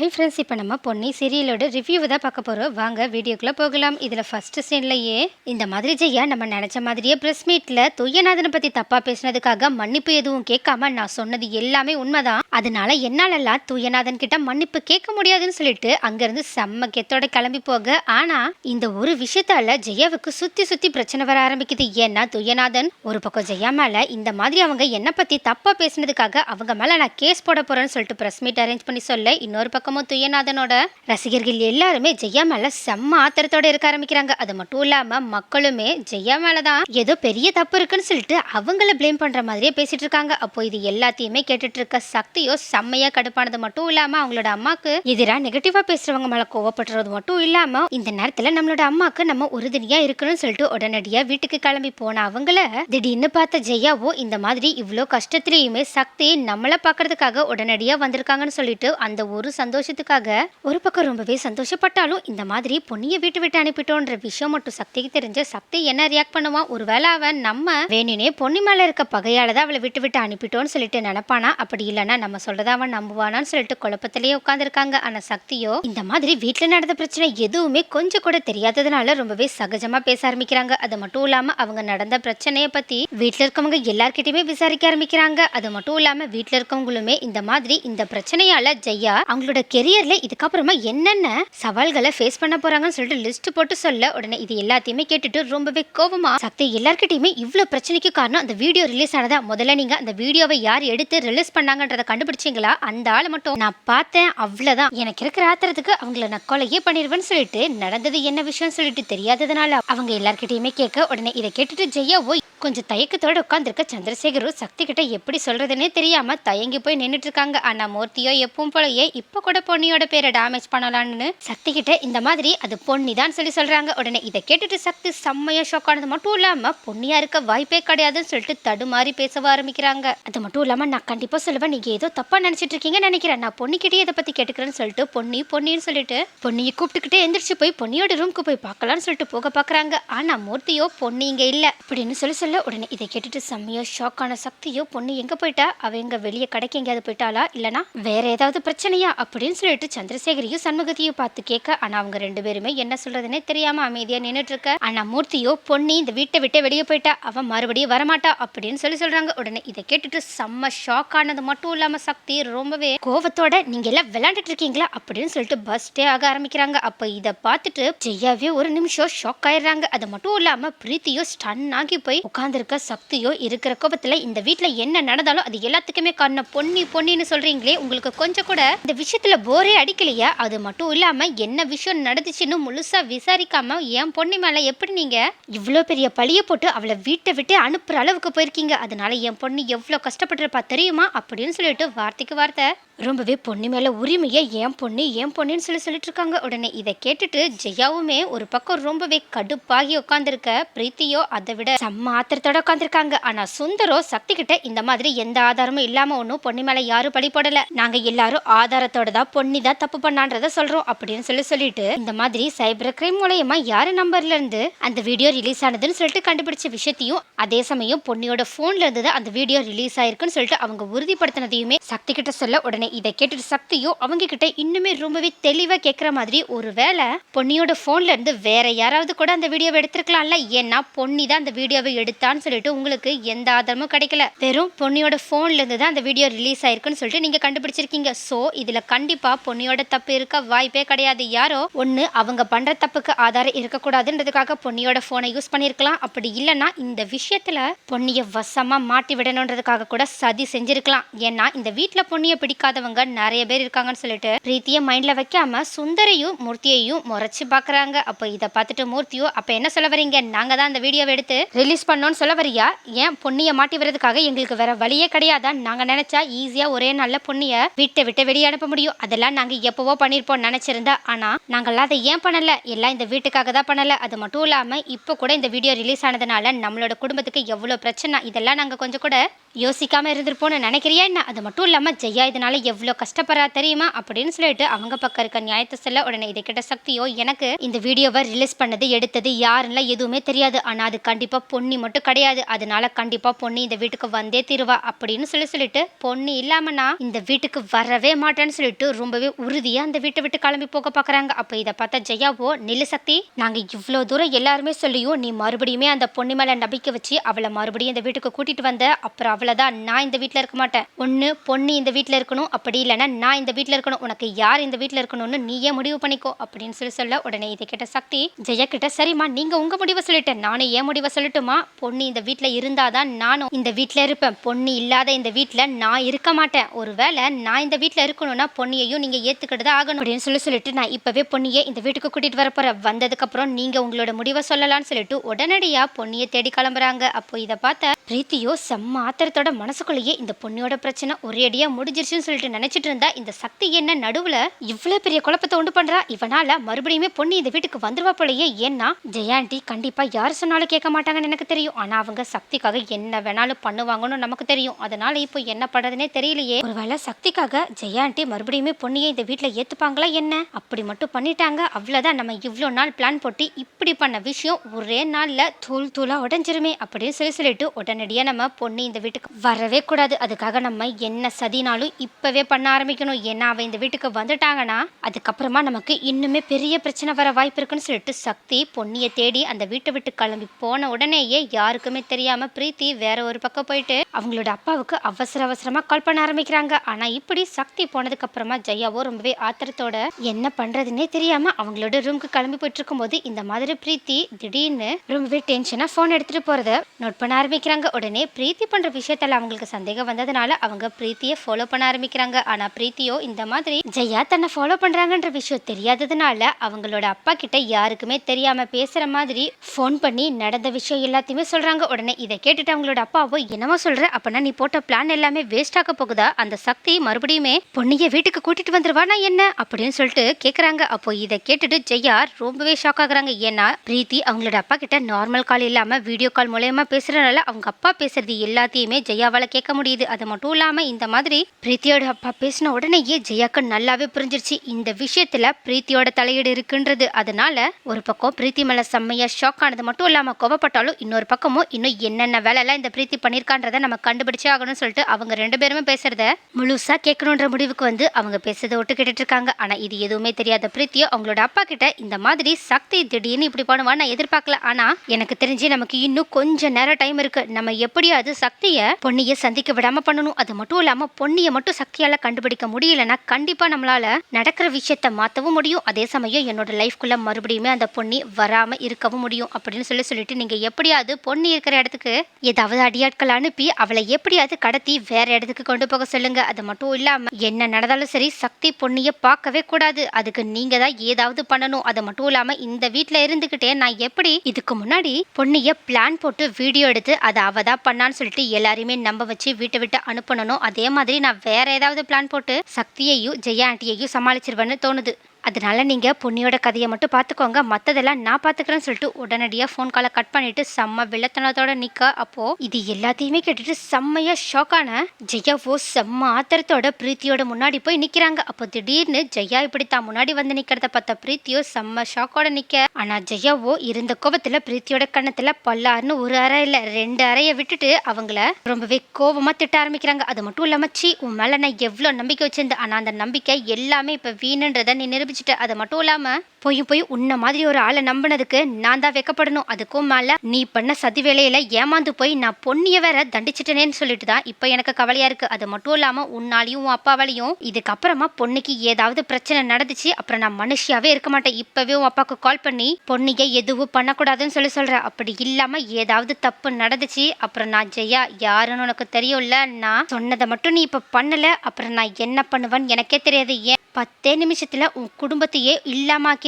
Hi friends இப்போ நம்ம Ponni சீரியலோட review தான் பார்க்க போகிறோம் வாங்க வீடியோக்குள்ளே போகலாம். இதில் ஃபஸ்ட்டு சீன்லையே இந்த மாதிரி ஜெயா நம்ம நினச்ச மாதிரியே ப்ரெஸ் மீட்டில் துய்யநாதனை பற்றி தப்பாக பேசினதுக்காக மன்னிப்பு எதுவும் கேட்காம நான் சொன்னது எல்லாமே உண்மைதான். அதனால என்னாலெல்லாம் துய்யநாதன் கிட்ட மன்னிப்பு கேட்க முடியாதுன்னு சொல்லிட்டு அங்கேருந்து செம்ம கெத்தோட கிளம்பி போக. ஆனால் இந்த ஒரு விஷயத்தால ஜெயாவுக்கு சுற்றி சுற்றி பிரச்சனை வர ஆரம்பிக்குது. ஏன்னா துய்யநாதன் ஒரு பக்கம் ஜெயா மேலே இந்த மாதிரி அவங்க என்னை பற்றி தப்பாக பேசினதுக்காக அவங்க மேலே நான் கேஸ் போட போகிறேன்னு சொல்லிட்டு ப்ரெஸ் மீட் அரேஞ்ச் பண்ணி சொல்ல இன்னொரு பக்கம் பக்கமும் துயநாதனோட ரசிகர்கள் எல்லாருமே ஜெயா மேல செம்ம ஆத்திரத்தோட இருக்க ஆரம்பிக்கிறாங்க. அது மட்டும் இல்லாம மக்களுமே ஜெயா மேலதான் ஏதோ பெரிய தப்பு இருக்குன்னு சொல்லிட்டு அவங்கள ப்ளேம் பண்ற மாதிரியே பேசிட்டு இருக்காங்க. அப்போ இது எல்லாத்தையுமே கேட்டுட்டு இருக்க சக்தியோ செம்மையா கடுப்பானது மட்டும் இல்லாம அவங்களோட அம்மாக்கு எதிரா நெகட்டிவா பேசுறவங்க மேல கோவப்படுறது மட்டும் இல்லாம இந்த நேரத்துல நம்மளோட அம்மாக்கு நம்ம உறுதுணையா இருக்கணும்னு சொல்லிட்டு உடனடியா வீட்டுக்கு கிளம்பி போன அவங்கள திடீர்னு பார்த்த ஜெயாவோ இந்த மாதிரி இவ்வளோ கஷ்டத்திலையுமே சக்தி நம்மளை பார்க்கறதுக்காக உடனடியா வந்திருக்காங்கன்னு சொல்லிட்டு அந்த ஒரு சந்தோஷம் சந்தோஷத்துக்காக ஒரு பக்கம் ரொம்பவே சந்தோஷப்பட்டாலும் இந்த மாதிரி பொண்ணிய வீட்டு விட்டு அனுப்பிட்டோன்ற விஷயம் மட்டும் சக்திக்கு தெரிஞ்ச சக்தி என்ன ரியாக்ட் பண்ணுவான்? ஒருவேளை அவன் நம்ம வேணுனே பொண்ணு மேல இருக்க பகையால தான் அவளை விட்டு விட்டு அனுப்பிட்டோன்னு சொல்லிட்டு நினைப்பானா? அப்படி இல்லைன்னா நம்ம சொல்றத அவன் நம்புவானான்னு சொல்லிட்டு குழப்பத்திலேயே உட்காந்துருக்காங்க ஆனா சக்தியோ இந்த மாதிரி வீட்டுல நடந்த பிரச்சனை எதுவுமே கொஞ்சம் கூட தெரியாததுனால ரொம்பவே சகஜமா பேச ஆரம்பிக்கிறாங்க. அது மட்டும் இல்லாம அவங்க நடந்த பிரச்சனையை பத்தி வீட்டுல இருக்கவங்க எல்லார்கிட்டயுமே விசாரிக்க ஆரம்பிக்கிறாங்க. அது மட்டும் இல்லாம வீட்டுல இருக்கவங்களுமே இந்த மாதிரி இந்த பிரச்சனையால ஜெயா அவங்களோட கெரியர்ல இதுக்கப்புறமா என்னென்ன சவால்களை ஃபேஸ் பண்ண போறாங்கன்னு சொல்லிட்டு லிஸ்ட் போட்டு சொல்ல. உடனே இது எல்லாத்தையுமே கேட்டுட்டு ரொம்பவே கோபமா சக்தி எல்லார்கிட்டயுமே இவ்வளோ பிரச்சனைக்கு காரணம் அந்த வீடியோ ரிலீஸ் ஆனதா. முதல்ல நீங்க அந்த வீடியோவை யார் எடுத்து ரிலீஸ் பண்ணாங்கன்றத கண்டுபிடிச்சீங்களா? அந்த ஆளை மட்டும் நான் பார்த்தேன். அவ்வளவுதான். எனக்கு இருக்கிற ஆத்திரத்துக்கு அவங்கள நான் கொலையே பண்ணிடுவேன்னு சொல்லிட்டு நடந்தது என்ன விஷயம் சொல்லிட்டு தெரியாததுனால அவங்க எல்லார்கிட்டயுமே கேட்க உடனே இதை கேட்டுட்டு ஜெயா ஓய் கொஞ்சம் தயக்கத்தோட உட்காந்துருக்க சந்திரசேகரும் சக்தி கிட்ட எப்படி சொல்றதுன்னே தெரியாம தயங்கி போய் நின்றுட்டு இருக்காங்க ஆனா மூர்த்தியோ எப்பவும் போலயே இப்ப கூட பொன்னியோட பேரை டேமேஜ் பண்ணலாம்னு சக்தி கிட்ட இந்த மாதிரி அது பொன்னி தான் சொல்லி சொல்றாங்க. உடனே இதை கேட்டுட்டு சக்தி செம்மையா ஷாக் ஆனது. மட்டும் இல்லாம பொன்னியா இருக்க வாய்ப்பே கிடையாதுன்னு சொல்லிட்டு தடுமாறி பேச ஆரம்பிக்கிறாங்க. அது மட்டும் இல்லாம நான் கண்டிப்பா சொல்லுவேன். நீங்க ஏதோ தப்பா நினைச்சிட்டு இருக்கீங்கன்னு நினைக்கிறேன். நான் பொன்னிக்கிட்டே இதை பத்தி கேட்டுக்கிறேன்னு சொல்லிட்டு பொன்னி பொன்னின்னு சொல்லிட்டு பொன்னியை கூப்பிட்டுக்கிட்டே எந்திரிச்சு போய் பொன்னியோட ரூமுக்கு போய் பார்க்கலாம்னு சொல்லிட்டு போக பாக்குறாங்க ஆனா மூர்த்தியோ பொன்னி இங்க இல்ல அப்படின்னு சொல்லி சொல்ல உடனே இதை கேட்டுட்டு செம்மையோ ஷாக் ஆன சக்தியோ பொண்ணு எங்க போயிட்டா? அவ எங்க வெளியே கடைக்கு எங்கேயாவது போயிட்டாளா? இல்லனா வேற ஏதாவது பிரச்சனையா? அப்படின்னு சொல்லிட்டு சந்திரசேகரையும் சண்முகத்தையும் பார்த்து கேட்க ஆனா அவங்க ரெண்டு பேருமே என்ன சொல்றதுன்னே தெரியாம அமைதியா நின்றுட்டு இருக்க. ஆனா மூர்த்தியோ பொண்ணு இந்த வீட்டை விட்டு வெளியே போயிட்டா? அவன் மறுபடியும் வரமாட்டா? அப்படின்னு சொல்லி சொல்றாங்க. உடனே இதை கேட்டுட்டு செம்ம ஷாக் ஆனது மட்டும் இல்லாம சக்தி ரொம்பவே கோவத்தோட நீங்க எல்லாம் விளையாண்டுட்டு இருக்கீங்களா? அப்படின்னு சொல்லிட்டு பஸ்டே ஆக ஆரம்பிக்கிறாங்க. அப்ப இதை பார்த்துட்டு ஜெயாவே ஒரு நிமிஷம் ஷாக் ஆயிடுறாங்க. அது மட்டும் இல்லாம பிரீத்தியோ ஸ்டன் ஆகி போய் உட்காந்துருக்க சக்தியோ இருக்கிற கோபத்தில் இந்த வீட்டில் என்ன நடந்தாலும் அது எல்லாத்துக்குமே காரணம். பொன்னி பொன்னின்னு சொல்கிறீங்களே உங்களுக்கு கொஞ்சம் கூட இந்த விஷயத்தில் போரே அடிக்கலையா? அது மட்டும் இல்லாமல் என்ன விஷயம் நடந்துச்சுன்னு முழுசாக விசாரிக்காமல் என் பொன்னி மேலே எப்படி நீங்கள் இவ்வளோ பெரிய பழியை போட்டு அவளை வீட்டை விட்டு அனுப்புகிற அளவுக்கு போயிருக்கீங்க? அதனால என் பொண்ணு எவ்வளோ கஷ்டப்பட்டுருப்பா தெரியுமா? அப்படின்னு சொல்லிட்டு வார்த்தைக்கு வார்த்தை. ரொம்பவே பொண்ணு மேலே உரிமையை ஏன் பொண்ணு ஏன் பொண்ணுன்னு சொல்லி சொல்லிட்டு இருக்காங்க. உடனே இதை கேட்டுட்டு ஜெயாவுமே ஒரு பக்கம் ரொம்பவே கடுப்பாகி உட்காந்துருக்க பிரீத்தியோ அதை விட செம்ம ஆத்திரத்தோட உட்காந்துருக்காங்க ஆனா சுந்தரோ சக்தி கிட்ட இந்த மாதிரி எந்த ஆதாரமும் இல்லாம ஒன்றும் பொன்னி மேல யாரும் பழி போடல. நாங்க எல்லாரும் ஆதாரத்தோட தான் பொன்னி தான் தப்பு பண்ணான்றத சொல்றோம் அப்படின்னு சொல்லி சொல்லிட்டு இந்த மாதிரி சைபர் கிரைம் மூலயமா யாரு நம்பர்ல இருந்து அந்த வீடியோ ரிலீஸ் ஆனதுன்னு சொல்லிட்டு கண்டுபிடிச்ச விஷயத்தையும் அதே சமயம் பொன்னியோட போன்ல இருந்து தான் அந்த வீடியோ ரிலீஸ் ஆயிருக்குன்னு சொல்லிட்டு அவங்க உறுதிப்படுத்தினதையுமே சக்தி கிட்ட சொல்ல உடனே இதை கேட்டுட்டு சக்தியும் அவங்க கிட்ட இன்னுமே ரொம்பவே தெளிவா கேட்குற மாதிரி ஒரு வேளை பொன்னியோட போன்ல இருந்து வேற யாராவது கூட அந்த வீடியோவை எடுத்திருக்கலாம்ல? ஏன்னா பொன்னி தான் அந்த வீடியோவை எடுத்து எடுத்தான்னு சொல்லிட்டு உங்களுக்கு எந்த ஆதாரமும் கிடைக்கல. வெறும் பொன்னியோட ஃபோன்லேருந்து தான் அந்த வீடியோ ரிலீஸ் ஆயிருக்குன்னு சொல்லிட்டு நீங்க கண்டுபிடிச்சிருக்கீங்க. சோ இதுல கண்டிப்பா பொன்னியோட தப்பு இருக்க வாய்ப்பே கிடையாது. யாரோ ஒன்று அவங்க பண்ற தப்புக்கு ஆதாரம் இருக்கக்கூடாதுன்றதுக்காக பொன்னியோட போனை யூஸ் பண்ணியிருக்கலாம் அப்படி இல்லைன்னா இந்த விஷயத்துல பொன்னிய வசமா மாட்டி விடணுன்றதுக்காக கூட சதி செஞ்சிருக்கலாம். ஏன்னா இந்த வீட்டில் பொன்னியை பிடிக்காதவங்க நிறைய பேர் இருக்காங்கன்னு சொல்லிட்டு பிரீத்திய மைண்ட்ல வைக்காம சுந்தரையும் மூர்த்தியையும் முறைச்சு பாக்குறாங்க. அப்போ இதை பார்த்துட்டு மூர்த்தியோ அப்ப என்ன சொல்ல வரீங்க? நாங்க தான் அந்த வீடியோவை எடுத்து ரிலீஸ் பண்ணோம் சொல்ல வரியா ஏன் பொண்ணியை மாட்டி வரதுக்காக எங்களுக்கு வேற வழியே கிடையாதா? நாங்க நினைச்சா ஈஸியா ஒரே நல்ல பொன்னிய வீட்டை விட்டு வெளியே அனுப்ப முடியும். அதெல்லாம் நாங்க எப்பவோ பண்ணிருப்போம் நினைச்சிருந்தா. ஆனா நாங்கெல்லாம் அதை ஏன் பண்ணல? எல்லாம் இந்த வீட்டுக்காக தான் பண்ணல. அது மட்டும் இல்லாம இப்போ கூட இந்த வீடியோ ரிலீஸ் ஆனதுனால நம்மளோட குடும்பத்துக்கு எவ்வளவு பிரச்சனை? இதெல்லாம் நாங்க கொஞ்சம் கூட யோசிக்காம இருந்திருப்போம்னு நினைக்கிறியா என்ன? அது மட்டும் இல்லாம ஜெயா இதனால எவ்வளோ கஷ்டப்படுறா தெரியுமா? அப்படின்னு சொல்லிட்டு அவங்க பக்கம் இருக்க நியாயத்தை சொல்ல உடனே இதை கிட்ட சக்தியோ எனக்கு இந்த வீடியோவை ரிலீஸ் பண்ணது எடுத்தது யாருன்னா எதுவுமே தெரியாது. ஆனா அது கண்டிப்பா பொன்னி மட்டும் மட்டும் கிடையாது. அதனால கண்டிப்பா பொண்ணு இந்த வீட்டுக்கு வந்தே தீருவா அப்படின்னு சொல்லி சொல்லிட்டு பொண்ணு இல்லாமனா இந்த வீட்டுக்கு வரவே மாட்டேன்னு சொல்லிட்டு ரொம்பவே உறுதியா அந்த வீட்டை விட்டு கிளம்பி போக பாக்குறாங்க. அப்ப இதை பார்த்தா ஜெயாவோ நில்லு சக்தி நாங்க இவ்வளவு தூரம் எல்லாருமே சொல்லியும் நீ மறுபடியுமே அந்த பொண்ணு மேல நம்பிக்கை வச்சு அவளை மறுபடியும் இந்த வீட்டுக்கு கூட்டிட்டு வந்த அப்புறம் அவ்வளவுதான் நான் இந்த வீட்டில் இருக்க மாட்டேன். ஒண்ணு பொண்ணு இந்த வீட்டில் இருக்கணும். அப்படி இல்லைன்னா நான் இந்த வீட்டில் இருக்கணும். உனக்கு யார் இந்த வீட்டில் இருக்கணும்னு நீயே முடிவு பண்ணிக்கோ. அப்படின்னு சொல்லி சொல்ல உடனே இதை கேட்ட சக்தி ஜெயா கிட்ட சரிம்மா நீங்க உங்க முடிவை சொல்லிட்டேன். நானும் ஏன் முடிவை சொல்லட்டுமா? பொண்ணு இந்த வீட்ல இருந்தாதான் நானும் இந்த வீட்டில் இருப்பேன். பொண்ணு இல்லாத இந்த வீட்டில் நான் இருக்க மாட்டேன். ஒருவேளை நான் இந்த வீட்டில் இருக்கணும்னா பொண்ணியையும் நீங்கள் ஏற்றுக்கிட்டு தான் ஆகணும். அப்படின்னு சொல்லி சொல்லிட்டு நான் இப்பவே பொண்ணியை இந்த வீட்டுக்கு கூட்டிட்டு வர போகிறேன் வந்ததுக்கப்புறம் நீங்கள் உங்களோட முடிவை சொல்லலாம்னு சொல்லிட்டு உடனடியாக பொண்ணியை தேடி கிளம்புறாங்க. அப்போ இதை பார்த்த பிரீத்தியோ செம்ம ஆத்திரத்தோட மனசுக்குள்ளேயே இந்த பொண்ணியோட பிரச்சனை ஒரேடியாக முடிஞ்சிருச்சுன்னு சொல்லிட்டு நினச்சிட்டு இருந்தா இந்த சக்தி என்ன நடுவில் இவ்வளோ பெரிய குழப்பத்தை உண்டு பண்ணுறா இவனால் மறுபடியுமே பொண்ணு இந்த வீட்டுக்கு வந்துருவா போலயே. ஏன்னா ஜெயாண்டி கண்டிப்பாக யார் சொன்னாலும் கேட்க மாட்டாங்கன்னு எனக்கு தெரியும். ஆனால் அவங்க சக்திக்காக என்ன வேணாலும் பண்ணுவாங்கன்னு நமக்கு தெரியும். அதனால இப்போ என்ன பண்றதுனே தெரியலையே. ஒருவேளை சக்திக்காக ஜெயாண்டி மறுபடியுமே பொண்ணியை இந்த வீட்டில் ஏத்துப்பாங்களா என்ன? அப்படி மட்டும் பண்ணிட்டாங்க. அவ்வளோதான் நம்ம இவ்வளோ நாள் பிளான் போட்டு இப்படி பண்ண விஷயம் ஒரே நாளில் தூள் தூளாக உடஞ்சிருமே அப்படின்னு சொல்லி சொல்லிட்டு உடனடியாக நம்ம பொண்ணு இந்த வீட்டுக்கு வரவே கூடாது. அதுக்காக நம்ம என்ன சதினாலும் இப்போவே பண்ண ஆரம்பிக்கணும். ஏன்னா அவன் இந்த வீட்டுக்கு வந்துட்டாங்கன்னா அதுக்கப்புறமா நமக்கு இன்னுமே பெரிய பிரச்சனை வர வாய்ப்பு இருக்குன்னு சொல்லிட்டு சக்தி பொன்னியை தேடி அந்த வீட்டை விட்டு கிளம்பி போன உடனேயே யாருக்குமே தெரியாம பிரீத்தி வேற ஒரு பக்கம் போயிட்டு அவங்களோட அப்பாவுக்கு அவசர அவசரமா கால் பண்ண ஆரம்பிக்கிறாங்க. ஆனா இப்படி சக்தி போனதுக்கு அப்புறமா ஜெயாவோ ரொம்பவே ஆத்திரத்தோட என்ன பண்றதுன்னே தெரியாம அவங்களோட ரூமுக்கு கிளம்பி போயிட்டு இருக்கும்போது இந்த மாதிரி பிரீத்தி திடீர்னு ரொம்பவே டென்ஷனா போன் எடுத்துட்டு போறத நோட் பண்ண ஆரம்பிக்கிறாங்க. உடனே பிரீத்தி பண்ற விஷயத்துல அவங்களுக்கு சந்தேகம் வந்ததுனால அவங்க பிரீத்தியை ஃபாலோ பண்ண ஆரம்பிக்கிறாங்க. ஆனா பிரீத்தியோ இந்த மாதிரி ஜெயா தன்னை ஃபாலோ பண்றாங்கன்ற விஷயம் தெரியாததுனால அவங்களோட அப்பா கிட்ட யாருக்குமே தெரியாம பேசுற மாதிரி ஃபோன் பண்ணி நடந்த விஷயம் எல்லாத்தையுமே சொல்கிறாங்க உடனே இதை கேட்டுட்டு அவங்களோட அப்பாவோ என்னமோ சொல்கிற அப்போனா நீ போட்ட பிளான் எல்லாமே வேஸ்ட் ஆக போகுதா? அந்த சக்தி மறுபடியுமே பொண்ணிய வீட்டுக்கு கூட்டிட்டு வந்துருவானா என்ன? அப்படின்னு சொல்லிட்டு கேட்குறாங்க அப்போ இதை கேட்டுட்டு ஜெயா ரொம்பவே ஷாக் ஆகுறாங்க. ஏன்னா பிரீத்தி அவங்களோட அப்பா கிட்ட நார்மல் கால் இல்லாமல் வீடியோ கால் மூலயமா பேசுறதுனால அவங்க அப்பா பேசுறது எல்லாத்தையுமே ஜெயாவால் கேட்க முடியுது. அது மட்டும் இல்லாமல் இந்த மாதிரி பிரீத்தியோட அப்பா பேசின உடனேயே ஜெயாக்கு நல்லாவே புரிஞ்சிருச்சு. இந்த விஷயத்துல பிரீத்தியோட தலையீடு இருக்குன்றது. அதனால ஒரு பக்கம் பிரீத்தி மேல செம்மையா ஷாக் ஆனது மட்டும் இல்லாமல் கோவப்பட்டாலும் இன்னொரு பக்கம் பக்கமும் இன்னும் என்னென்ன வேலையெல்லாம் இந்த பிரீத்தி பண்ணியிருக்கான்றத நம்ம கண்டுபிடிச்சே ஆகணும்னு சொல்லிட்டு அவங்க ரெண்டு பேருமே பேசுறத முழுசா கேட்கணுன்ற முடிவுக்கு வந்து அவங்க பேசுறதை விட்டு கேட்டுட்டு இருக்காங்க. ஆனா இது எதுவுமே தெரியாத பிரீத்தியோ அவங்களோட அப்பா கிட்ட இந்த மாதிரி சக்தி திடீர்னு இப்படி பண்ணுவான்னு நான் எதிர்பார்க்கல. ஆனா எனக்கு தெரிஞ்சு நமக்கு இன்னும் கொஞ்சம் நேரம் டைம் இருக்கு. நம்ம எப்படியாவது சக்திய பொன்னியை சந்திக்க விடாம பண்ணணும். அது மட்டும் இல்லாம பொன்னியை மட்டும் சக்தியால கண்டுபிடிக்க முடியலன்னா கண்டிப்பா நம்மளால நடக்கிற விஷயத்த மாத்தவும் முடியும். அதே சமயம் என்னோட லைஃப்குள்ள மறுபடியுமே அந்த பொன்னி வராம இருக்கவும் முடியும். அப்படின்னு சொல்லி சொல்லிட்டு நீங்க எப்படியாவது பொண்ணு இருக்கிற இடத்துக்கு ஏதாவது அடியாட்கள் அனுப்பி அவளை எப்படியாவது கடத்தி வேற இடத்துக்கு கொண்டு போக சொல்லுங்க. அது மட்டும் இல்லாம என்ன நடந்தாலும் சரி சக்தி பொண்ணிய பார்க்கவே கூடாது. அதுக்கு நீங்க தான் ஏதாவது பண்ணணும். அது மட்டும் இல்லாம இந்த வீட்டுல இருந்துகிட்டே நான் எப்படி இதுக்கு முன்னாடி பொண்ணிய பிளான் போட்டு வீடியோ எடுத்து அதை அவ தான் பண்ணான்னு சொல்லிட்டு எல்லாரையுமே நம்ப வச்சு வீட்டை விட்டு அனுப்பணும் அதே மாதிரி நான் வேற ஏதாவது பிளான் போட்டு சக்தியையும் ஜெயா ஆண்டியையும் சமாளிச்சிருவேன்னு தோணுது. அதனால நீங்கள் பொன்னியோட கதையை மட்டும் பார்த்துக்கோங்க. மற்றதெல்லாம் நான் பார்த்துக்கிறேன்னு சொல்லிட்டு உடனடியாக ஃபோன் காலை கட் பண்ணிவிட்டு செம்ம வில்லத்தனத்தோட நிற்க அப்போது இது எல்லாத்தையுமே கேட்டுட்டு செம்மையாக ஷாக்கான ஜெயாவோ செம்ம ஆத்திரத்தோட பிரீத்தியோட முன்னாடி போய் நிற்கிறாங்க அப்போ திடீர்னு ஜெயா இப்படி தான் முன்னாடி வந்து நிற்கிறத பார்த்த பிரீத்தியோ செம்ம ஷாக்கோட நிற்க ஆனால் ஜெயாவோ இருந்த கோபத்தில் பிரீத்தியோட கண்ணத்தில் பல்லாருன்னு ஒரு அறை இல்லை ரெண்டு அறையை விட்டுட்டு அவங்கள ரொம்பவே கோபமாக திட்ட ஆரம்பிக்கிறாங்க. அது மட்டும் இல்லாமல் சி உன் மேலே நான் எவ்வளோ நம்பிக்கை வச்சிருந்தேன். ஆனால் அந்த நம்பிக்கை எல்லாமே இப்போ வீணுன்றதை நீ நிரூபிச்சுட்ட அது மட்டும் இல்லாமல் போய் போய் உன்ன மாதிரி ஒரு ஆளை நம்பினதுக்கு நான் தான் வெக்கப்படணும். அதுக்கும் மேல நீ பண்ண சதி வேலையில ஏமாந்து போய் நான் பொண்ணிய வேற தண்டிச்சிட்டேனேன்னு சொல்லிட்டு தான் இப்போ எனக்கு கவலையா இருக்கு. அது மட்டும் இல்லாம உன்னாலையும் உன் அப்பாவாலையும் இதுக்கப்புறமா பொண்ணுக்கு ஏதாவது பிரச்சனை நடந்துச்சு அப்புறம் நான் மனுஷியாவே இருக்க மாட்டேன். இப்பவே உன் அப்பாவுக்கு கால் பண்ணி பொண்ணிய எதுவும் பண்ணக்கூடாதுன்னு சொல்லி சொல்ற. அப்படி இல்லாம ஏதாவது தப்பு நடந்துச்சு அப்புறம் நான் ஜெயா யாருன்னு உனக்கு தெரியும்ல? நான் சொன்னதை மட்டும் நீ இப்ப பண்ணல. அப்புறம் நான் என்ன பண்ணுவேன்னு எனக்கே தெரியாது. ஏன்? பத்தே நிமிஷத்துல உன் குடும்பத்தையே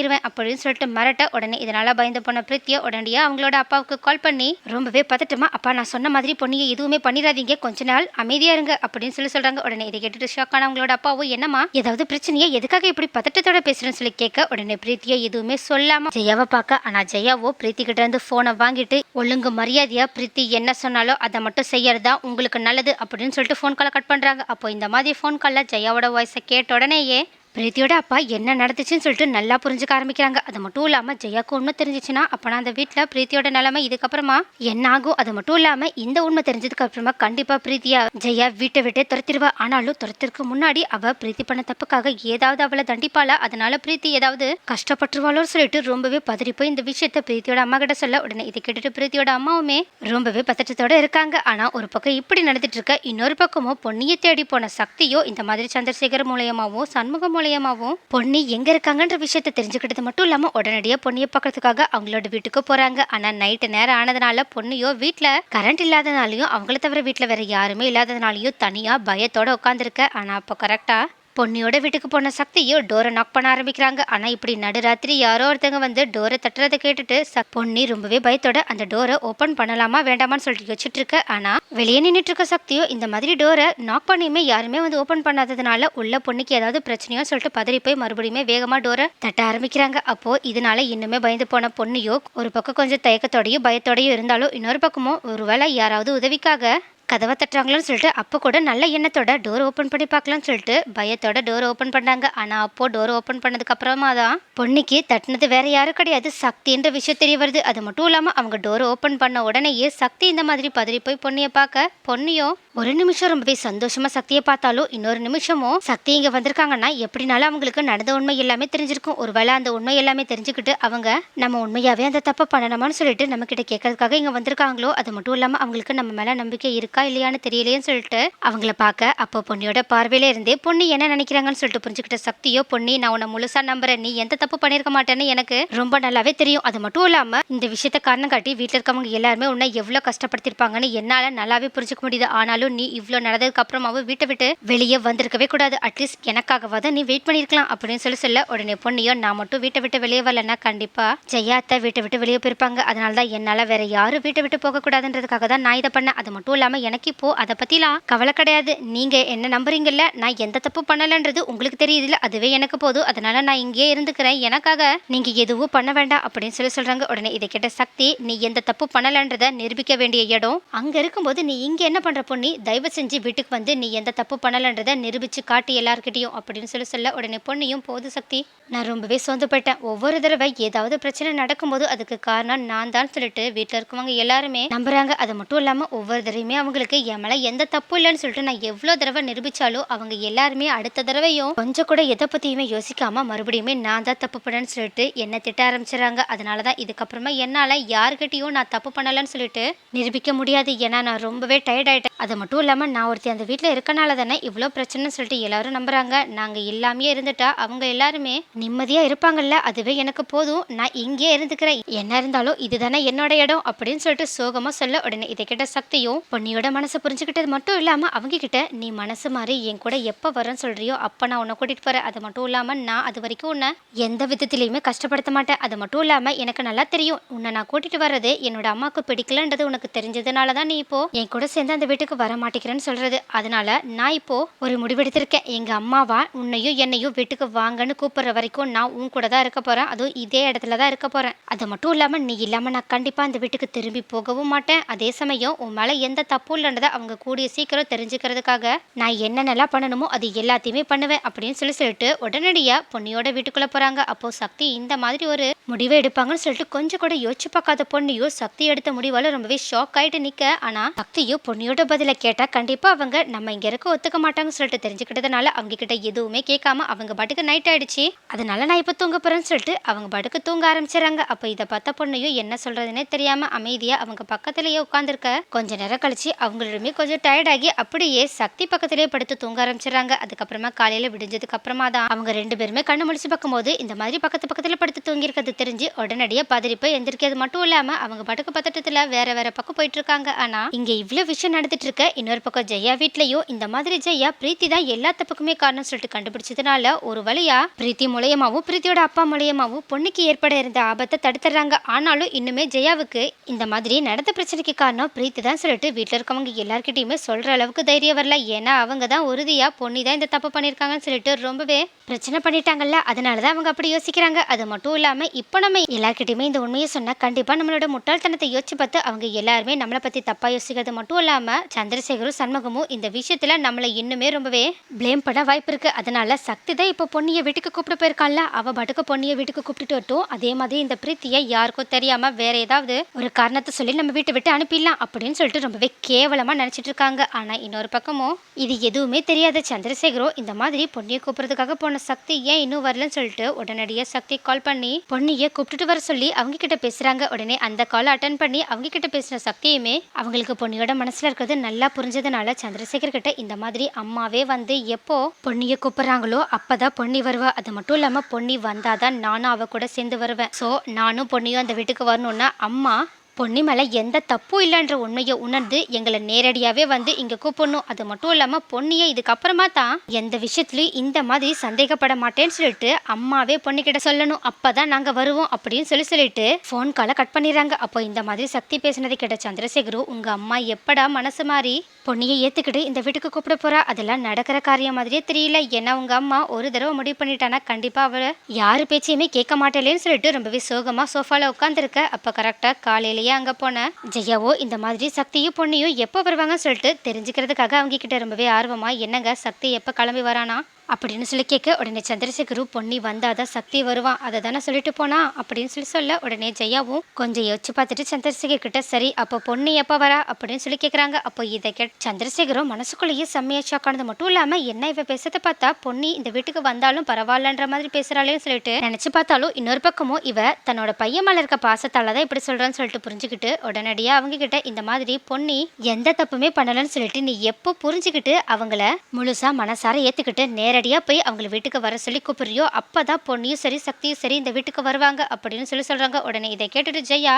இல்லாமாக்கிடுவேன் அப்படின்னு சொல்லிட்டு மிரட்ட உடனே இதனால பயந்து போன பிரித்தியா உடனடியாக அவங்களோட அப்பாவுக்கு கால் பண்ணி ரொம்பவே பதட்டமா அப்பா நான் சொன்ன மாதிரி பொண்ணியை எதுவுமே பண்ணிடாதீங்க கொஞ்ச நாள் அமைதியா இருங்க அப்படின்னு சொல்லி சொல்றாங்க. உடனே இதை கேட்டுட்டு ஷாக்கான அவங்களோட அப்பாவும் என்னமா ஏதாவது பிரச்சனையை எதுக்காக இப்படி பதட்டத்தோட பேசுறேன்னு சொல்லி கேட்க உடனே பிரீத்தியை எதுவுமே சொல்லாம ஜெயாவை பார்க்க ஆனா ஜெயாவோ பிரீத்தி கிட்ட இருந்து போனை வாங்கிட்டு ஒழுங்கு மரியாதையா பிரீத்தி என்ன சொன்னாலோ அதை மட்டும் செய்யறதா உங்களுக்கு நல்லது அப்படின்னு சொல்லிட்டு ஃபோன் காலை கட் பண்றாங்க. அப்போ இந்த மாதிரி ஃபோன் காலில் ஜெயாவோட வாய்ஸை கேட்ட உடனேயே பிரீத்தியோட அப்பா என்ன நடந்துச்சுன்னு சொல்லிட்டு நல்லா புரிஞ்சுக்க ஆரம்பிக்கிறாங்க. அது மட்டும் இல்லாமல் ஜெயாக்கு உண்மை தெரிஞ்சிச்சுன்னா அப்போனா அந்த வீட்டில் பிரீத்தியோட நிலைமை இதுக்கப்புறமா என்ன ஆகும்? அது மட்டும் இல்லாமல் இந்த உண்மை தெரிஞ்சதுக்கு அப்புறமா கண்டிப்பாக பிரீத்தியா ஜெயா வீட்டை விட்டு துரத்திடுவா. ஆனாலும் துரத்திற்கு முன்னாடி அவள் பிரீத்தி பண்ண தப்புக்காக ஏதாவது அவளை தண்டிப்பாளா? அதனால பிரீத்தி ஏதாவது கஷ்டப்பட்டுருவாளோன்னு சொல்லிட்டு ரொம்பவே பதறி போய் இந்த விஷயத்த பிரீத்தியோட அம்மா கிட்ட சொல்ல. உடனே இதை கேட்டுட்டு பிரீத்தியோட அம்மாவுமே ரொம்பவே பதற்றத்தோட இருக்காங்க. ஆனால் ஒரு பக்கம் இப்படி நடந்துட்டு இருக்க இன்னொரு பக்கமும் பொன்னியை தேடி போன சக்தியோ இந்த மாதிரி சந்திரசேகர் மூலயமாவோ சண்முகம் மூலியமாவும் பொன்னி எங்க இருக்காங்கன்ற விஷயத்த தெரிஞ்சுக்கிட்டது மட்டும் இல்லாம உடனடியா பொன்னியை பார்க்கறதுக்காக அவங்களோட வீட்டுக்கு போறாங்க. ஆனா நைட்டு நேரம் ஆனதுனால பொண்ணையோ வீட்டுல கரண்ட் இல்லாதனாலையும் அவங்கள தவிர வீட்டுல வேற யாருமே இல்லாததுனாலையும் தனியா பயத்தோட உட்காந்துருக்க ஆனா அப்போ கரெக்டா பொன்னியோட வீட்டுக்கு போன சக்தியோ டோரை நாக் பண்ண ஆரம்பிக்கிறாங்க. ஆனால் இப்படி நடுராத்திரி யாரோ ஒருத்தங்க வந்து டோரை தட்டுறதை கேட்டுட்டு சக் பொன்னி ரொம்பவே பயத்தோட அந்த டோரை ஓப்பன் பண்ணலாமா வேண்டாமான்னு சொல்லிட்டு யோசிச்சுட்டு இருக்க. ஆனால் வெளியே நின்றுட்டு இருக்க சக்தியோ இந்த மாதிரி டோரை நாக் பண்ணியுமே யாருமே வந்து ஓப்பன் பண்ணாததுனால உள்ள பொண்ணுக்கு ஏதாவது பிரச்சனையோ சொல்லிட்டு பதறி போய் மறுபடியுமே வேகமாக டோரை தட்ட ஆரம்பிக்கிறாங்க. அப்போ இதனால இன்னுமே பயந்து போன பொண்ணியோ ஒரு பக்கம் கொஞ்சம் தயக்கத்தோடயும் பயத்தோடயும் இருந்தாலும் இன்னொரு பக்கமும் ஒருவேளை யாராவது உதவிக்காக கதவை தட்டுறாங்களோன்னு சொல்லிட்டு அப்போ கூட நல்ல எண்ணத்தோட டோர் ஓப்பன் பண்ணி பார்க்கலாம்னு சொல்லிட்டு பயத்தோட டோர் ஓப்பன் பண்ணாங்க. ஆனால் அப்போ டோர் ஓப்பன் பண்ணதுக்கு அப்புறமா தான் பொண்ணுக்கு தட்டினது வேற யாரும் கிடையாது. சக்தின்ற விஷயம் தெரிய வருது. அது மட்டும் இல்லாமல் அவங்க டோர் ஓப்பன் பண்ண உடனேயே சக்தி இந்த மாதிரி பதறி போய் பொண்ணியை பார்க்க பொண்ணியும் ஒரு நிமிஷம் ரொம்பவே சந்தோஷமா சக்தியை பார்த்தாலும் இன்னொரு நிமிஷமும் சக்தி இங்க வந்திருக்காங்கன்னா எப்படினாலும் அவங்களுக்கு நடந்த உண்மை எல்லாமே தெரிஞ்சிருக்கும். ஒருவேளை அந்த உண்மை எல்லாமே தெரிஞ்சுக்கிட்டு அவங்க நம்ம உண்மையாவே அந்த தப்பை பண்ணணுமான்னு சொல்லிட்டு நம்ம கிட்ட கேட்கறதுக்காக இங்க வந்திருக்காங்களோ அது மட்டும் இல்லாம அவங்களுக்கு நம்ம மேல நம்பிக்கை இருக்கா இல்லையான்னு தெரியலையேன்னு சொல்லிட்டு அவங்கள பார்க்க அப்போ பொன்னியோட பார்வையில இருந்தே பொண்ணு என்ன நினைக்கிறாங்கன்னு சொல்லிட்டு புரிஞ்சுக்கிட்ட சக்தியோ பொண்ணி நான் உன்னை முழுசா நம்புறேன். நீ எந்த தப்பு பண்ணிருக்க மாட்டேன்னு எனக்கு ரொம்ப நல்லாவே தெரியும். அது மட்டும் இல்லாம இந்த விஷயத்த காரணம் காட்டி வீட்டில் இருக்கவங்க எல்லாருமே உன்னை எவ்வளவு கஷ்டப்படுத்திருப்பாங்கன்னு என்னால நல்லாவே புரிஞ்சுக்க முடியுது. ஆனாலும் நீ இவ்வளோ நடந்ததுக்கு அப்புறமாவும் வீட்டை விட்டு வெளியே வந்திருக்கவே கூடாது. அட்லீஸ்ட் எனக்காகவாத நீ வெயிட் பண்ணிருக்கலாம். அப்படின்னு சொல்லி சொல்ல உடனே பொண்ணியோ நான் மட்டும் வீட்டை விட்டு வெளியே வரலன்னா கண்டிப்பா ஜெயா அத்தை வீட்டை விட்டு வெளியே போயிருப்பாங்க. அதனால தான் என்னால வேற யாரும் வீட்டை விட்டு போக கூடாதுன்றதுக்காக தான் நான் இதை பண்ணேன். அது மட்டும் இல்லாம எனக்கு இப்போது அதை பற்றிலாம் கவலை கிடையாது. நீங்கள் என்ன நம்புறீங்கல்ல? நான் எந்த தப்பு பண்ணலைன்றது உங்களுக்கு தெரியுதுல்ல. அதுவே எனக்கு போதும். அதனால நான் இங்கேயே இருந்துக்கிறேன். எனக்காக நீங்கள் எதுவும் பண்ண வேண்டாம் அப்படின்னு சொல்லி சொல்கிறாங்க உடனே இதை கேட்ட சக்தி நீ எந்த தப்பு பண்ணலைன்றதை நிரூபிக்க வேண்டிய இடம். அங்கே இருக்கும்போது நீ இங்கே என்ன பண்ணுற பொண்ணி தயவு செஞ்சு வீட்டுக்கு வந்து நீ எந்த தப்பு பண்ணலைன்றதை நிரூபிச்சு காட்டி எல்லாருக்கிட்டையும் அப்படின்னு சொல்லி சொல்ல உடனே பொண்ணையும் போது சக்தி. நான் ரொம்பவே சொந்தப்பட்டேன் ஒவ்வொரு தடவை ஏதாவது பிரச்சனை நடக்கும்போது அதுக்கு காரணம் நான் தான் சொல்லிட்டு வீட்டில் இருக்கவங்க எல்லாருமே நம்புறாங்க. அது மட்டும் இல்லாமல் ஒவ்வொரு தடவையுமே அவங்களுக்கு என் எந்த தப்பு இல்லைன்னு சொல்லிட்டு நான் எவ்வளோ தடவை நிரூபித்தாலும் அவங்க எல்லாருமே அடுத்த தடவையும் கொஞ்சம் கூட எதை பற்றியுமே யோசிக்காமல் மறுபடியுமே நான் தான் தப்பு பண்ணேன்னு சொல்லிட்டு என்னை திட்ட ஆரம்பிச்சிடறாங்க. அதனால தான் இதுக்கப்புறமா என்னால் யாருக்கிட்டையும் நான் தப்பு பண்ணலைன்னு சொல்லிட்டு நிரூபிக்க முடியாது. ஏன்னா நான் ரொம்பவே டயர்ட் ஆகிட்டேன் அது மட்டும் இல்லாமல் நான் ஒருத்தி அந்த வீட்டில் இருக்கனால தானே இவ்வளோ பிரச்சனைன்னு சொல்லிட்டு எல்லாரும் நம்புறாங்க. நாங்கள் இல்லாமையே இருந்துட்டா அவங்க எல்லாருமே நிம்மதியாக இருப்பாங்கல்ல? அதுவே எனக்கு போதும். நான் இங்கே இருந்துக்கிறேன். என்ன இருந்தாலும் இதுதானே என்னோட இடம் அப்படின்னு சொல்லிட்டு சோகமாக சொல்ல உடனே இதை கேட்ட சக்தியும் பொன்னியோட மனசை புரிஞ்சுக்கிட்டது மட்டும் இல்லாமல் அவங்க கிட்ட நீ மனசு மாதிரி என் கூட எப்போ வரேன்னு சொல்கிறியோ அப்போ நான் உன்னை கூட்டிகிட்டு போகிறேன் அது மட்டும் இல்லாமல் நான் அது வரைக்கும் உன்னை எந்த விதத்திலையுமே கஷ்டப்படுத்த மாட்டேன். அது மட்டும் இல்லாமல் எனக்கு நல்லா தெரியும். உன்னை நான் கூட்டிகிட்டு வர்றது என்னோட அம்மாவுக்கு பிடிக்கலன்றது உனக்கு தெரிஞ்சதுனால தான் நீ இப்போ என் கூட சேர்ந்து அந்த வீட்டுக்கு வர மாட்டேங்கிறேன்னு சொல்கிறது அதனால நான் இப்போ ஒரு முடிவெடுத்திருக்கேன். எங்கள் அம்மாவா உன்னையும் என்னையும் வீட்டுக்கு வாங்கன்னு கூப்பிட்ற வரைக்கும் நான் உன் கூட தான் இருக்க போகிறேன் அதுவும் இதே இடத்துல தான் இருக்க போகிறேன் அது மட்டும் இல்லாமல் நீ இல்லாமல் நான் கண்டிப்பாக அந்த வீட்டுக்கு திரும்பி போகவும் மாட்டேன். அதே சமயம் உன் மேலே எந்த தப்பும் ஸ்கூல்லன்றதை அவங்க கூடிய சீக்கிரம் தெரிஞ்சுக்கிறதுக்காக நான் என்னென்னலாம் பண்ணணுமோ அது எல்லாத்தையுமே பண்ணுவேன் அப்படின்னு சொல்லி சொல்லிட்டு உடனடியாக பொன்னியோட வீட்டுக்குள்ளே போகிறாங்க அப்போது சக்தி இந்த மாதிரி ஒரு முடிவை எடுப்பாங்கன்னு சொல்லிட்டு கொஞ்சம் கூட யோசிச்சு பார்க்காத பொண்ணியோ சக்தி எடுத்த முடிவால் ரொம்பவே ஷாக் ஆகிட்டு நிற்க ஆனால் சக்தியோ பொண்ணியோட பதிலை கேட்டால் கண்டிப்பாக அவங்க நம்ம இங்கே இருக்க ஒத்துக்க மாட்டாங்கன்னு சொல்லிட்டு தெரிஞ்சுக்கிட்டதுனால அவங்க கிட்ட எதுவுமே கேட்காம அவங்க பாட்டுக்கு நைட் ஆயிடுச்சு. அதனால நான் இப்போ தூங்க போகிறேன்னு சொல்லிட்டு அவங்க பாட்டுக்கு தூங்க ஆரம்பிச்சிடறாங்க. அப்போ இதை பார்த்த பொண்ணையும் என்ன சொல்கிறதுனே தெரியாமல் அமைதியாக அவங்க பக்கத்துலேயே உட்காந்துருக்க கொஞ்ச நேரம் கழிச்சு அவங்களுமே கொஞ்சம் டயர்டாகி அப்படியே சக்தி பக்கத்திலேயே படுத்து தூங்க ஆரம்பிச்சிடறாங்க. அதுக்கப்புறமா காலையில விடிஞ்சதுக்கு அப்புறமா தான் அவங்க ரெண்டு பேருமே கண்ணு முடிச்சு பார்க்கும்போது இந்த மாதிரி பக்கத்து பக்கத்துல படுத்து தூங்கியிருக்கிறது தெரிஞ்சு உடனடியா பதறி எந்திரிக்கிறது மட்டும் இல்லாம அவங்க படுக்க பதட்டத்துல வேற வேற பக்கம் போயிட்டு இருக்காங்க. ஆனா இங்க இவ்வளவு விஷயம் நடந்துட்டு இருக்க. இன்னொரு பக்கம் ஜெயா வீட்லயும் இந்த மாதிரி ஜெயா பிரீத்தி தான் எல்லா தப்புக்குமே காரணம் சொல்லிட்டு கண்டுபிடிச்சதுனால ஒரு வழியா பிரீத்தி மூலயமாவும் பிரீத்தியோட அப்பா மூலயமாவும் பொண்ணுக்கு ஏற்பட இருந்த ஆபத்தை தடுத்துறாங்க ஆனாலும் இன்னுமே ஜெயாவுக்கு இந்த மாதிரி நடந்த பிரச்சனைக்கு காரணம் பிரீத்தி தான் சொல்லிட்டு வீட்டுல இருக்க இருக்கவங்க எல்லார்கிட்டையுமே சொல்கிற அளவுக்கு தைரியம் வரல. ஏன்னா அவங்க தான் உறுதியாக பொண்ணி தான் இந்த தப்பு பண்ணியிருக்காங்கன்னு சொல்லிட்டு ரொம்பவே பிரச்சனை பண்ணிட்டாங்கல்ல. அதனால தான் அவங்க அப்படி யோசிக்கிறாங்க. அது மட்டும் இல்லாமல் இப்போ நம்ம எல்லாருக்கிட்டையுமே இந்த உண்மையை சொன்னால் கண்டிப்பாக நம்மளோட முட்டாள்தனத்தை யோசிச்சு பார்த்து அவங்க எல்லாருமே நம்மளை பற்றி தப்பாக யோசிக்கிறது மட்டும் இல்லாமல் சந்திரசேகரும் சண்முகமும் இந்த விஷயத்தில் நம்மளை இன்னுமே ரொம்பவே ப்ளேம் பண்ண வாய்ப்பு இருக்குது அதனால சக்தி தான் இப்போ பொண்ணியை வீட்டுக்கு கூப்பிட்டு போயிருக்காங்கல்ல அவள் பாட்டுக்கு பொண்ணியை வீட்டுக்கு கூப்பிட்டுட்டு வரட்டும். அதே மாதிரி இந்த பிரீத்தியை யாருக்கும் தெரியாமல் வேற ஏதாவது ஒரு காரணத்தை சொல்லி நம்ம வீட்டை விட்டு அனுப்பிடலாம் அப்படின்னு சொல்லிட்டு ரொம்பவே கே நினைச்சிட்டு இருக்காங்க ஆனால் இன்னொரு பக்கமும் இது எதுவுமே தெரியாத சந்திரசேகரோ இந்த மாதிரி பொன்னியை கூப்பிட்றதுக்காக போன சக்தி ஏன் இன்னும் வரலன்னு சொல்லிட்டு உடனடியாக சக்தி கால் பண்ணி பொன்னியை கூப்பிட்டுட்டு வர சொல்லி அவங்க கிட்ட பேசுகிறாங்க உடனே அந்த கால் அட்டன் பண்ணி அவங்க கிட்ட பேசின சக்தியுமே அவங்களுக்கு பொன்னியோட மனசில் இருக்கிறது நல்லா புரிஞ்சதுனால சந்திரசேகர் கிட்ட இந்த மாதிரி அம்மாவே வந்து எப்போ பொன்னியை கூப்பிட்றாங்களோ அப்போ தான் பொன்னி வருவா. அது மட்டும் இல்லாமல் பொன்னி வந்தாதான் நானும் அவ கூட சேர்ந்து வருவேன். ஸோ நானும் பொன்னியும் அந்த வீட்டுக்கு வரணும்னா அம்மா பொன்னி மேலே எந்த தப்பும் இல்லைன்ற உண்மையை உணர்ந்து எங்களை நேரடியாகவே வந்து இங்கே கூப்பிடணும். அது மட்டும் இல்லாமல் பொன்னியை இதுக்கப்புறமா தான் எந்த விஷயத்துலையும் இந்த மாதிரி சந்தேகப்பட மாட்டேன்னு சொல்லிட்டு அம்மாவே பொண்ணுக்கிட்ட சொல்லணும். அப்போ தான் நாங்கள் வருவோம் அப்படின்னு சொல்லி சொல்லிட்டு ஃபோன் காலை கட் பண்ணிடுறாங்க. அப்போ இந்த மாதிரி சக்தி பேசினதை கேட்ட சந்திரசேகரு உங்கள் அம்மா எப்படா மனசு மாறி பொண்ணியை ஏற்றுக்கிட்டு இந்த வீட்டுக்கு கூப்பிட போறா. அதெல்லாம் நடக்கிற காரியம் மாதிரியே தெரியல. ஏன்னா உங்கள் அம்மா ஒரு தடவை முடிவு பண்ணிட்டானா கண்டிப்பாக அவளை யார் பேச்சையுமே கேட்க மாட்டேலேன்னு சொல்லிட்டு ரொம்பவே சோகமாக சோஃபாவில் உட்காந்துருக்க அப்போ கரெக்டாக காலையிலேயே அங்கே போன ஜெயாவோ இந்த மாதிரி சக்தியும் பொண்ணியும் எப்போ வருவாங்கன்னு சொல்லிட்டு தெரிஞ்சுக்கிறதுக்காக அவங்க கிட்ட ரொம்பவே ஆர்வமாக என்னங்க சக்தி எப்போ கிளம்பி வரானா? அப்படின்னு சொல்லி கேட்க உடனே சந்திரசேகரும் பொன்னி வந்தால் தான் சக்தி வருவான் அதை தானே சொல்லிட்டு போனா? அப்படின்னு சொல்லி சொல்ல உடனே ஜெயாவும் கொஞ்சம் யோசிச்சு பார்த்துட்டு சந்திரசேகர் கிட்ட சரி அப்போ பொண்ணு எப்போ வரா? அப்படின்னு சொல்லி கேட்குறாங்க அப்போ இதை கேட் சந்திரசேகரும் மனசுக்குள்ளேயே செம்மையா ஷாக்கானது மட்டும் இல்லாமல் என்ன இவ பேசுறத பார்த்தா பொன்னி இந்த வீட்டுக்கு வந்தாலும் பரவாயில்லன்ற மாதிரி பேசுறாளேன்னு சொல்லிட்டு நினச்சி பார்த்தாலும் இன்னொரு பக்கமும் இவ தன்னோட பையன் மேலே இருக்க பாசத்தால் தான் இப்படி சொல்கிறான்னு சொல்லிட்டு புரிஞ்சுக்கிட்டு உடனடியாக அவங்க கிட்ட இந்த மாதிரி பொன்னி எந்த தப்புமே பண்ணலன்னு சொல்லிட்டு நீ எப்போ புரிஞ்சுக்கிட்டு அவங்கள முழுசாக மனசார ஏற்றுக்கிட்டு நேர நேரடியாக போய் அவங்கள வீட்டுக்கு வர சொல்லி கூப்பிடுறியோ அப்பதான் பொண்ணையும் சரி சக்தியும் சரி இந்த வீட்டுக்கு வருவாங்க அப்படின்னு சொல்லி சொல்றாங்க. உடனே இதை கேட்டுட்டு ஜெயா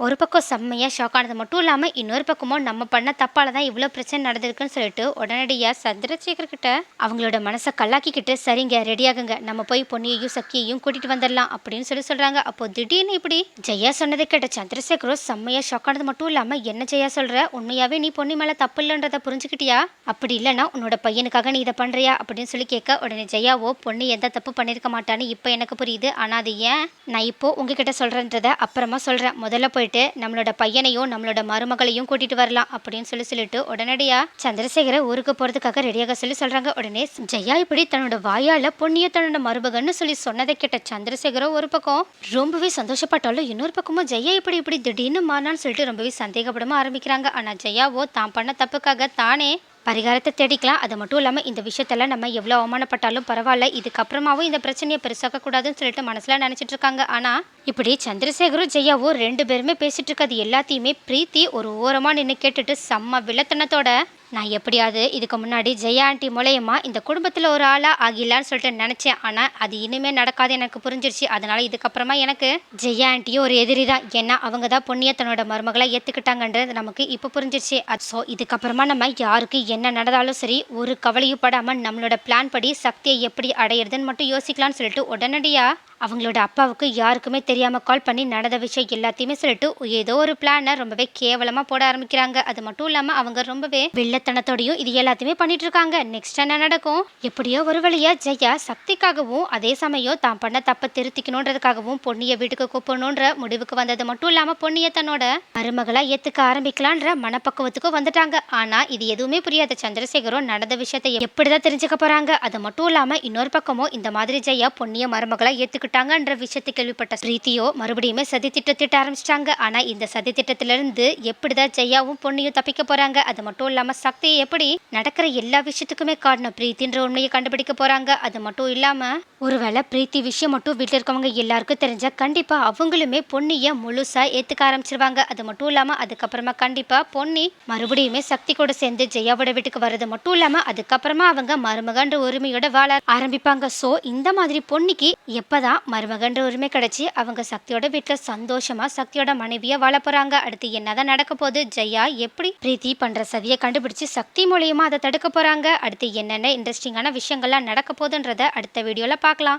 ஒரு பக்கம் செம்மையாக ஷாக் ஆனது மட்டும் இல்லாமல் இன்னொரு பக்கமும் நம்ம பண்ண தப்பால தான் இவ்வளோ பிரச்சனை நடந்திருக்குன்னு சொல்லிட்டு உடனடியாக சந்திரசேகர் கிட்ட அவங்களோட மனசை கல்லாக்கிக்கிட்டு சரிங்க ரெடியாகுங்க நம்ம போய் பொன்னியையும் சக்கியையும் கூட்டிகிட்டு வந்துடலாம் அப்படின்னு சொல்லி சொல்கிறாங்க அப்போ திடீர்னு இப்படி ஜெயா சொன்னதை கேட்ட சந்திரசேகரும் செம்மையாக ஷாக் ஆனது மட்டும் இல்லாமல் என்ன ஜெயா சொல்கிற உண்மையாகவே நீ பொன்னி மேலே தப்பு இல்லைன்றதை புரிஞ்சுக்கிட்டியா? அப்படி இல்லைன்னா உன்னோட பையனுக்காக நீ இதை பண்ணுறியா அப்படின்னு சொல்லி கேட்க உடனே ஜெயாவோ பொண்ணு எந்த தப்பு பண்ணியிருக்க மாட்டான்னு இப்போ எனக்கு புரியுது. ஆனால் அது ஏன்? நான் இப்போ உங்ககிட்ட சொல்கிறேன்றதை அப்புறமா சொல்கிறேன் முதல்ல போய் போயிட்டு நம்மளோட பையனையும் நம்மளோட மருமகளையும் கூட்டிட்டு வரலாம் அப்படின்னு சொல்லி சொல்லிட்டு உடனடியா சந்திரசேகரை ஊருக்கு போறதுக்காக ரெடியாக சொல்லி சொல்றாங்க. உடனே ஜெயா இப்படி தன்னோட வாயால பொன்னிய தன்னோட மருமகன்னு சொல்லி சொன்னதை கேட்ட சந்திரசேகரோ ஒரு பக்கம் ரொம்பவே சந்தோஷப்பட்டாலும் இன்னொரு பக்கமும் ஜெயா இப்படி இப்படி திடீர்னு மாறினான்னு சொல்லிட்டு ரொம்பவே சந்தேகப்படமா ஆரம்பிக்கிறாங்க. ஆனா ஜெயாவோ தான் பண்ண தப்புக்காக தானே பரிகாரத்தை தேடிக்கலாம். அது மட்டும் இல்லாமல் இந்த விஷயத்தில் நம்ம எவ்வளோ அவமானப்பட்டாலும் பரவாயில்ல. இதுக்கப்புறமாவும் இந்த பிரச்சனையை பெருசாக்க கூடாதுன்னு சொல்லிட்டு மனசில் நினச்சிட்டு இருக்காங்க. ஆனால் இப்படி சந்திரசேகரும் ஜெயாவும் ரெண்டு பேருமே பேசிட்டு இருக்கிறது எல்லாத்தையுமே பிரீத்தி ஒரு ஓரமாக நின்று கேட்டுட்டு செம்ம விளத்தனத்தோட நான் எப்படியாவது இதுக்கு முன்னாடி ஜெயா ஆண்டி மூலயமா இந்த குடும்பத்தில் ஒரு ஆளாக ஆகிலான்னு சொல்லிட்டு நினச்சேன். ஆனால் அது இனிமேல் நடக்காது எனக்கு புரிஞ்சிருச்சு. அதனால் இதுக்கப்புறமா எனக்கு ஜெயா ஆண்டியும் ஒரு எதிரி தான். ஏன்னா அவங்க தான் பொன்னியை தன்னோட மருமகளாக ஏற்றுக்கிட்டாங்கன்றது நமக்கு இப்போ புரிஞ்சிருச்சு. ஸோ இதுக்கப்புறமா நம்ம யாருக்கு என்ன நடந்தாலும் சரி ஒரு கவலையும் படாமல் நம்மளோட பிளான் படி சக்தியை எப்படி அடையிறதுன்னு மட்டும் யோசிக்கலாம்னு சொல்லிட்டு உடனடியாக அவங்களோட அப்பாவுக்கு யாருக்குமே தெரியாமல் கால் பண்ணி நடந்த விஷயம் எல்லாத்தையுமே சொல்லிட்டு ஏதோ ஒரு பிளானை ரொம்பவே கேவலமாக போட ஆரம்பிக்கிறாங்க. அது மட்டும் இல்லாமல் அவங்க ரொம்பவே வெள்ளத்தனத்தோடையும் இது எல்லாத்தையுமே பண்ணிட்டு இருக்காங்க. நெக்ஸ்ட் என்ன நடக்கும்? எப்படியோ ஒரு வழியா ஜெயா சக்திக்காகவும் அதே சமயம் தான் பண்ண தப்பை திருத்திக்கணுன்றதுக்காகவும் பொன்னியை வீட்டுக்கு கூப்பிடணுன்ற முடிவுக்கு வந்தது மட்டும் இல்லாமல் பொன்னியை தன்னோட மருமகளா ஏத்துக்க ஆரம்பிக்கலான்ற மனப்பக்குவத்துக்கு வந்துட்டாங்க. ஆனா இது எதுவுமே புரியாத சந்திரசேகரும் நடந்த விஷயத்தை எப்படிதான் தெரிஞ்சுக்க போறாங்க? அது மட்டும் இல்லாமல் இன்னொரு பக்கமும் இந்த மாதிரி ஜெயா பொன்னிய மருமகளா ஏத்துக்கிட்டாங்கன்ற விஷயத்தை கேள்விப்பட்ட பிரீத்தியோ மறுபடியுமே சதி திட்டம் திட்ட ஆரம்பிச்சிட்டாங்க. ஆனா இந்த சதி திட்டத்திலிருந்து எப்படிதான் ஜெயாவும் பொண்ணையும் தப்பிக்க போறாங்க? அது மட்டும் இல்லாம சக்தியை எப்படி நடக்கிற எல்லா விஷயத்துக்குமே காரணம் பிரீத்தின்ற உண்மையை கண்டுபிடிக்க போறாங்க. அது மட்டும் இல்லாம ஒருவேளை பிரீத்தி விஷயம் மட்டும் வீட்டில் இருக்கவங்க எல்லாருக்கும் தெரிஞ்சா கண்டிப்பா அவங்களுமே பொன்னிய முழுசா ஏத்துக்க ஆரம்பிச்சிருவாங்க. அது மட்டும் இல்லாம அதுக்கப்புறமா கண்டிப்பா பொன்னி மறுபடியுமே சக்தி கூட சேர்ந்து ஜெயாவோட வீட்டுக்கு வர்றது மட்டும் இல்லாம அதுக்கப்புறமா அவங்க மருமகன்ற உரிமையோட வாழ ஆரம்பிப்பாங்க. சோ இந்த மாதிரி பொன்னிக்கு எப்பதான் மருமகன்ற உரிமை கிடைச்சி அவங்க சக்தியோட வீட்டில் சந்தோஷமாக சக்தியோட மனைவியை வாழ போகிறாங்க அடுத்து என்னதான் நடக்க போகுது? ஜெயா எப்படி பிரீத்தி பண்ணுற சதியை கண்டுபிடிச்சு சக்தி மூலியமாக அதை தடுக்க போகிறாங்க அடுத்து என்னென்ன இன்ட்ரெஸ்டிங்கான விஷயங்கள்லாம் நடக்க போகுதுன்றதை அடுத்த வீடியோவில் பார்க்கலாம்.